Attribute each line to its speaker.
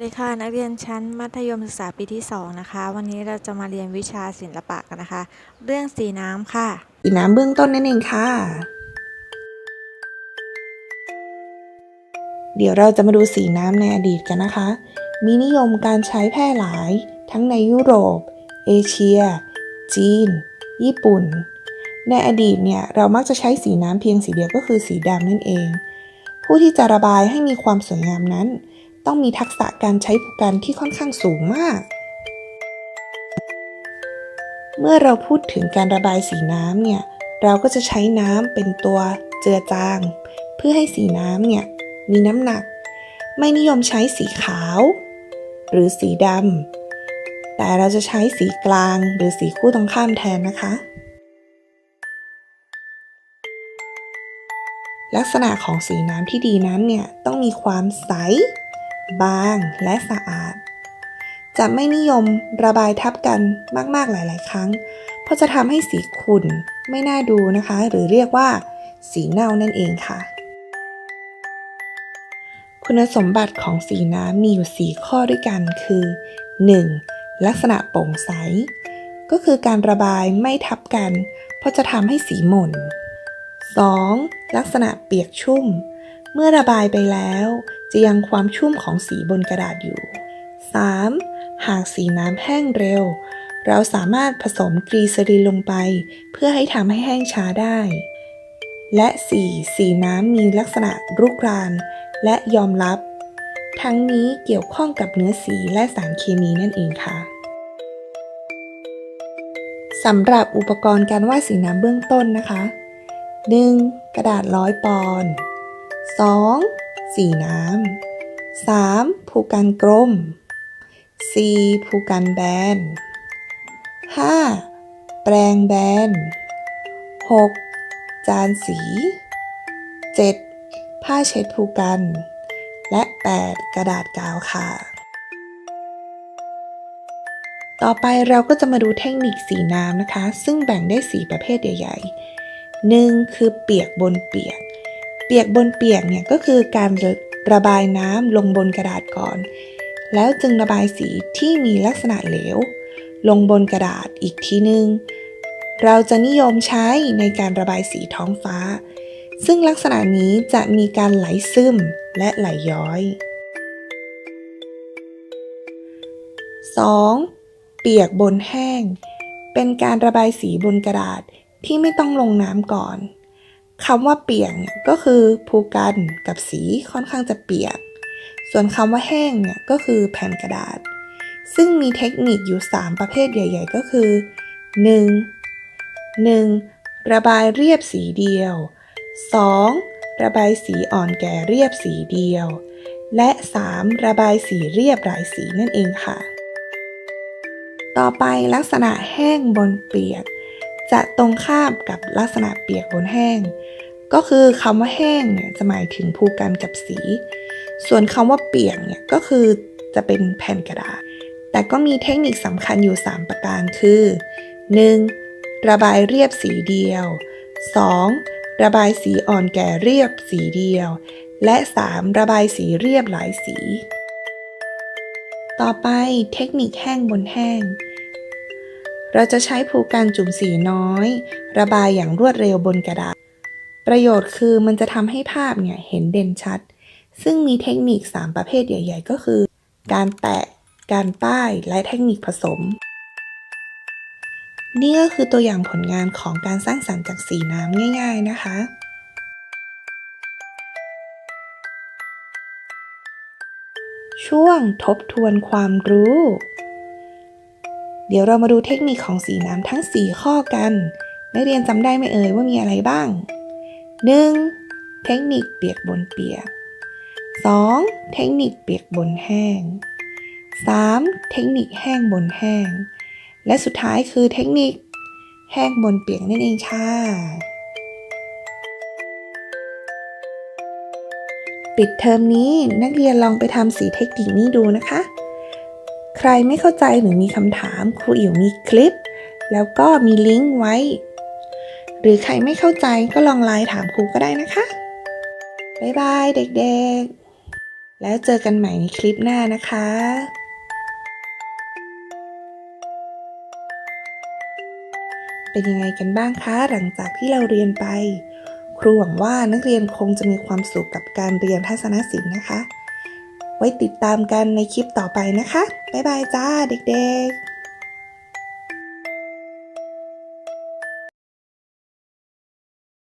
Speaker 1: สวัสดีค่ะนักเรียนชั้นมัธยมศึกษาปีที่ 2 นะคะ วันนี้เราจะมาเรียนวิชาศิลปะกันนะคะ เรื่องสีน้ำค่ะ
Speaker 2: สีน้ำเบื้องต้นนั่นเองค่ะ เดี๋ยวเราจะมาดูสีน้ำในอดีตกันนะคะ มีนิยมการใช้แพร่หลาย ทั้งในยุโรป เอเชีย จีน ญี่ปุ่น ในอดีตเนี่ยเรามักจะใช้สีน้ำเพียงสีเดียวก็คือสีดำนั่นเอง ผู้ที่จะระบายให้มีความสวยงามนั้น ต้องมีทักษะการใช้ผู้กันที่ค่อนข้างสูงมาก เมื่อเราพูดถึงการระบายสีน้ำเนี่ย เราก็จะใช้น้ำเป็นตัวเจือจาง เพื่อให้สีน้ำเนี่ยมีน้ำหนัก ไม่นิยมใช้สีขาว หรือสีดำ แต่เราจะใช้สีกลางหรือสีคู่ตรงข้ามแทนนะคะ ลักษณะของสีน้ำที่ดีนั้นเนี่ยต้องมีความใส บางและสะอาด จะไม่นิยมระบายทับกันมาก ๆ หลาย ๆ ครั้ง เพราะจะทำให้สีขุ่นไม่น่าดูนะคะ หรือเรียกว่า สีเน่านั่นเองค่ะ คุณสมบัติของสีน้ำมีอยู่ 4 ข้อด้วยกันคือ 1. ลักษณะโปร่งใส ก็คือการระบายไม่ทับกัน เพราะจะทำให้สีหม่น 2. ลักษณะเปียกชุ่ม เมื่อระบายไปแล้ว จะยังความชุ่มของสีบนกระดาษอยู่ 3. หากสีน้ำแห้งเร็ว เราสามารถผสมกรีซาลินลงไป เพื่อให้ทำให้แห้งช้าได้ และ 4. สีน้ำมีลักษณะรุกรานและยอมรับ ทั้งนี้เกี่ยวข้องกับเนื้อสีและสารเคมีนั่นเองค่ะสำหรับอุปกรณ์การวาดสีน้ำเบื้องต้นนะคะ 1. กระดาษร้อยปอนด์ 2. สีน้ำ 3. ภูกันกลม 4. ภูกันแบน 5. แปรงแบน 6. จานสี 7. ผ้าเช็ดภูกัน และ 8. กระดาษกาวค่ะ ต่อไปเราก็จะมาดูเทคนิคสีน้ำนะคะ ซึ่งแบ่งได้ 4 ประเภทใหญ่ๆหนึ่งคือเปียกบนเปียก เปียกบนเปียกเนี่ยก็คือการระบายน้ำลงบนกระดาษก่อน แล้วจึงระบายสีที่มีลักษณะเหลว ลงบนกระดาษอีกทีนึง เราจะนิยมใช้ในการระบายสีท้องฟ้า ซึ่งลักษณะนี้จะมีการไหลซึมและไหลย้อย 2. เปียกบนแห้ง เป็นการระบายสีบนกระดาษที่ไม่ต้องลงน้ำก่อน คำว่าเปียกเนี่ยก็คือภูกันกับสีค่อนข้างจะเปียก ส่วนคำว่าแห้งเนี่ยก็คือแผ่นกระดาษ ซึ่งมีเทคนิคอยู่ 3 ประเภทใหญ่ ๆ ก็คือ 1. 1. ระบายเรียบสีเดียว 2. ระบายสีอ่อนแก่เรียบสีเดียว และ 3. ระบายสีเรียบหลายสีนั่นเองค่ะ ต่อไปลักษณะแห้งบนเปียก จะตรงข้ามกับลักษณะเปียกบนแห้ง ก็คือคำว่าแห้งเนี่ยจะหมายถึงภูกันกับสี ส่วนคำว่าเปียกเนี่ยก็คือจะเป็นแผ่นกระดาษ แต่ก็มีเทคนิคสำคัญอยู่ 3 ประการคือ 1. ระบายเรียบสีเดียว 2. ระบายสีอ่อนแก่เรียบสีเดียว และ 3. ระบายสีเรียบหลายสี ต่อไปเทคนิคแห้งบนแห้ง เราจะใช้ภูกันจุ่มสีน้อย ระบายอย่างรวดเร็วบนกระดาษ ประโยชน์คือมันจะทำให้ภาพเนี่ยเห็นเด่นชัด ซึ่งมีเทคนิค 3 ประเภทใหญ่ ๆ ก็คือ การแตะการป้าย และเทคนิคผสม นี่ก็คือตัวอย่างผลงานของการสร้างสรรค์จากสีน้ำง่าย ๆ นะคะช่วงทบทวนความรู้ เดี๋ยวเรามาดูเทคนิคของสีน้ำทั้ง 4 ข้อกันนักเรียนจำได้ไหมเอ่ยว่ามีอะไรบ้าง 1. เทคนิคเปียกบนเปียก 2. เทคนิคเปียกบนแห้ง 3. เทคนิคแห้งบนแห้ง และสุดท้ายคือเทคนิคแห้งบนเปียกนั่นเองค่ะ ปิดเทอมนี้นักเรียนลองไปทำสีเทคนิคนี้ดูนะคะ ใครไม่เข้าใจหรือมีคำถามครูอิ๋วมีคลิป แล้วก็มีลิงก์ไว้ หรือใครไม่เข้าใจก็ลองไลน์ถามครูก็ได้นะคะ บ๊ายบายเด็กๆ แล้วเจอกันใหม่ในคลิปหน้านะคะเป็นยังไงกันบ้างคะหลังจากที่เราเรียนไป ครูหวังว่านักเรียนคงจะมีความสุขกับการเรียนทัศนศิลป์นะคะ ไว้ติดตามกันในคลิปต่อไปนะคะ บ๊ายบายจ้าเด็กๆ